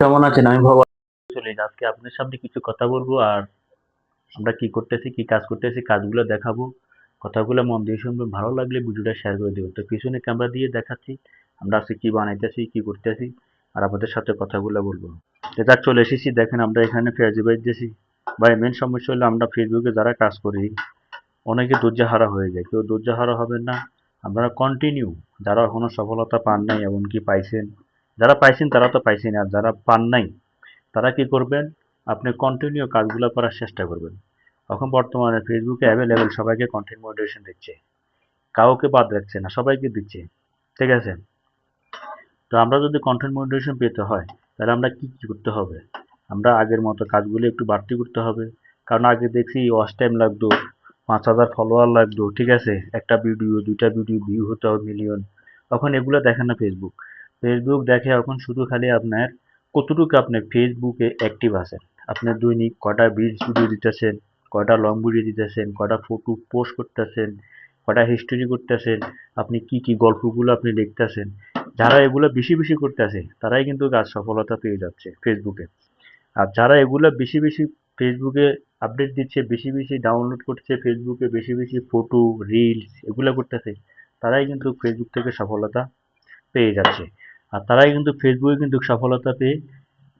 কেমন আছেন? আমি ভবা আজকে আপনার সামনে কিছু কথা বলব আর আমরা কি করতেছি, কি কাজ করতেছি, কাজগুলো দেখাবো। কথাগুলো মন দিয়ে শুনবেন ভালো লাগলে ভিডিওটা শেয়ার করে দেবেন। তো পিছনে ক্যামেরা দিয়ে দেখাচ্ছি, আমরা আজকে কি বানাইতেছি, কি করতেছি, আর আপনাদের সাথে কথাগুলো বলব। তো যাক, চলে এসেছি। দেখেন, আমরা এখানে ফেসবুক দিয়েছি ভাই মেন সমস্যা হলো আমরা ফেসবুকে যারা কাজ করি, অনেকে ধৈর্যহারা হয়ে যায়। কেউ ধৈর্যহারা হবেন না। আপনারা কন্টিনিউ যারা এখনও সফলতা পান নাই, এমনকি পাইছেন যারা পাইছেন তারা তো পাইছেন, আর যারা পান নাই, তারা কি করবেন? আপনি কন্টিনিউ কাজগুলো করার চেষ্টা করবেন। এখন বর্তমানে ফেসবুকে অ্যাভেলেবেল সবাইকে কন্টেন্ট মডারেশন দিচ্ছে। কাউকে বাদ রাখছে না, সবাইকে দিচ্ছে। ঠিক আছে? তো আমরা যদি কন্টেন্ট মডারেশন পেতে হয়, তাহলে আমরা কি কি করতে হবে? আমরা আগের মতো কাজগুলো একটু বাড়তি করতে হবে। কারণ আগে দেখছি ওয়াচ টাইম লাগতো, পাঁচ হাজার ফলোয়ার লাগতো, ঠিক আছে? একটা ভিডিও দুইটা ভিডিও ভিউ হতে হবে মিলিয়ন তখন এগুলো দেখে না ফেসবুক ফেসবুক দেখে এখন শুধু খালি আপনার কতটুকু আপনি ফেসবুকে অ্যাক্টিভ আছেন? আপনি দৈনিক কটা রিলস ভিডিও দিতেছেন, কটা লং ভিডিও দিতেছেন, কটা ফটো পোস্ট করতেছেন, কটা হিস্টোরি করতেছেন, আপনি কি কি গল্পগুলো আপনি লিখতেছেন যারা এগুলো বেশি বেশি করতেছে, তারাই কিন্তু কাজ সফলতা পেয়ে যাচ্ছে ফেসবুকে আর যারা এগুলো বেশি বেশি ফেসবুকে আপডেট দিচ্ছে, বেশি বেশি ডাউনলোড করছে ফেসবুকে বেশি বেশি ফটো রিলস এগুলো করতেছে, তারাই কিন্তু ফেসবুক থেকে সফলতা পেয়ে যাচ্ছে। আর তারাই কিন্তু ফেসবুকে কিন্তু সফলতা পেয়ে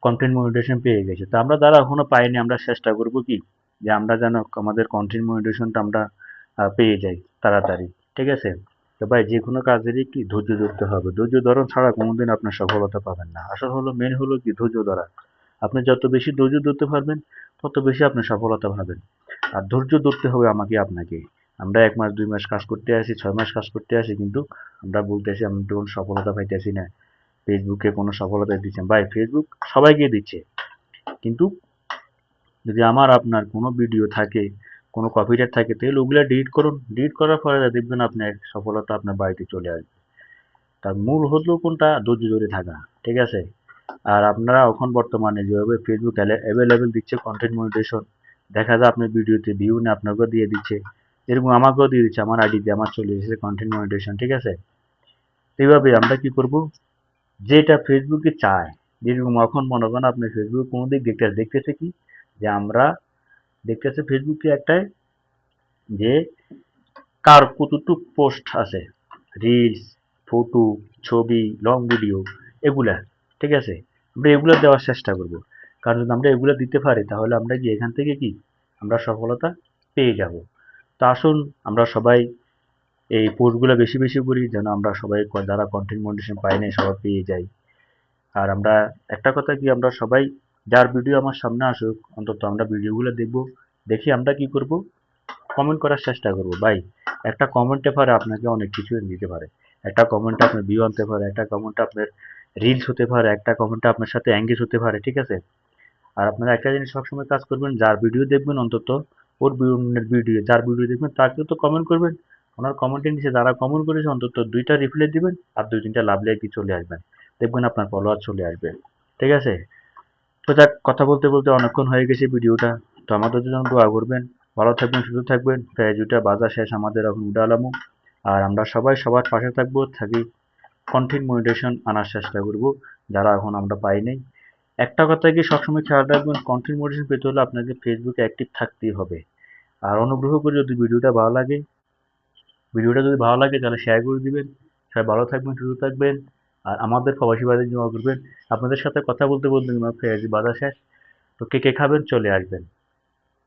কন্টেন্ট মনিটেশন পেয়ে গেছে। তো আমরা যারা এখনও পাইনি, আমরা চেষ্টা করব কি? যে আমরা যেন আমাদের কন্টেন্ট মনিটেশনটা আমরা পেয়ে যাই তাড়াতাড়ি। ঠিক আছে? তো ভাই, যে কোনো কাজেরই কি ধৈর্য ধরতে হবে। ধৈর্য ধরন ছাড়া কোনোদিন আপনার সফলতা পাবেন না। আসল হলো মেন হলো কি? ধৈর্য ধরা। আপনি যত বেশি ধৈর্য ধরতে পারবেন, তত বেশি আপনি সফলতা পাবেন আর ধৈর্য ধরতে হবে আমাকে আপনাকে। আমরা এক মাস, দুই মাস কাজ করতে আসি, ছয় মাস কাজ করতে আসি, কিন্তু আমরা বলতে আসি আমরা সফলতা পাইতেছি না। ফেসবুকে কোনো সফলতা দিচ্ছেন। ভাই ফেসবুক সবাইকে দিচ্ছে। কিন্তু যদি আমার আপনার কোনো ভিডিও থাকে, কোনো কপিরাইট থাকে, তাহলে ওগুলো ডিলিট করুন। ডিলিট করার পরে দেখবেন আপনার সফলতা আপনার বাড়িতে চলে আসবে। তার মূল হলো কোনটা? ধৈর্য ধরে থাকা, ঠিক আছে? আর আপনারা এখন বর্তমানে যেভাবে ফেসবুক অ্যাভেলেবেল দিচ্ছে কন্টেন্ট মনিটেশন দেখা যায় আপনার ভিডিওতে ভিউ না আপনাকেও দিয়ে দিচ্ছে। এরকম আমাকেও দিয়ে দিচ্ছে, আমার আইডিতে আমার চলে এসেছে কন্টেন্ট মনিটেশন ঠিক আছে? এইভাবে আমরা কি করব? যেটা ফেসবুকে চায়। যেরকম এখন মনে করেন আপনি ফেসবুক কোনো দিক দেখতে দেখতেছে কি? যে আমরা দেখতেছে ফেসবুকে একটাই যে কার কতটুক পোস্ট আছে। রিলস ফটো ছবি লং ভিডিও এগুলা, ঠিক আছে? আমরা এগুলো দেওয়ার চেষ্টা করব। কারণ যদি আমরা এগুলো দিতে পারি, তাহলে আমরা কি এখান থেকে কি? আমরা সফলতা পেয়ে যাব। তো আসুন, আমরা সবাই এই পোস্টগুলো বেশি বেশি করি যেন আমরা সবাই যারা কন্টেন্ট মনিটেশন পাই নাই সবাই পেয়ে যাই। আর আমরা একটা কথা কি, আমরা সবাই যার ভিডিও আমার সামনে আসুক, অন্তত আমরা ভিডিওগুলো দেখব, দেখি আমরা কি করব? কমেন্ট করার চেষ্টা করব। ভাই, একটা কমেন্টে পারে আপনাকে অনেক কিছু দিতে পারে। একটা কমেন্ট আপনার ভিউ আনতে পারে, একটা কমেন্ট আপনার রিলস হতে পারে, একটা কমেন্ট আপনার সাথে অ্যাঙ্গেজ হতে পারে, ঠিক আছে? আর আপনারা একটা জিনিস সবসময় কাজ করবেন, যার ভিডিও দেখবেন, অন্তত ওর ভিডিও যার ভিডিও দেখবেন, তাকেও তো কমেন্ট করবেন। ওনার কমেন্টের নিচে যারা কমেন্ট করেছে, অন্তত দুইটা রিপ্লাই দিবেন আর দুই তিনটা লাভ লাইক চলে আসবেন দেখবেন আপনার ফলোয়ার চলে আসবে। ঠিক আছে? তো যাক, কথা বলতে বলতে অনেকক্ষণ হয়ে গেছে ভিডিওটা। তো আমাদের জন্য দোয়া করবেন। ভালো থাকবেন, সুস্থ থাকবেন। ফেজুটা বাজার শেষ আমাদের এখন উডালামো আর আমরা সবাই সবার পাশে থাকব, থাকি কন্টেন্ট মনিটেশন আনার চেষ্টা করব। যারা এখন আমরা পাই নাই। একটা কথা কি সবসময় খেয়াল রাখবেন কন্টেন্ট মনিটেশন পেতে হলে আপনাকে ফেসবুকে অ্যাক্টিভ থাকতেই হবে। আর অনুগ্রহ করে যদি ভিডিওটা ভালো লাগে ভিডিওটা যদি ভালো লাগে তাহলে শেয়ার করে দিবেন। সবাই ভালো থাকবেন, সুস্থ থাকবেন। আর আমাদের প্রবাসীবাদের জমা করবেন। আপনাদের সাথে কথা বলতে বলতে আমার শেষ। তো কে কে খাবেন চলে আসবেন।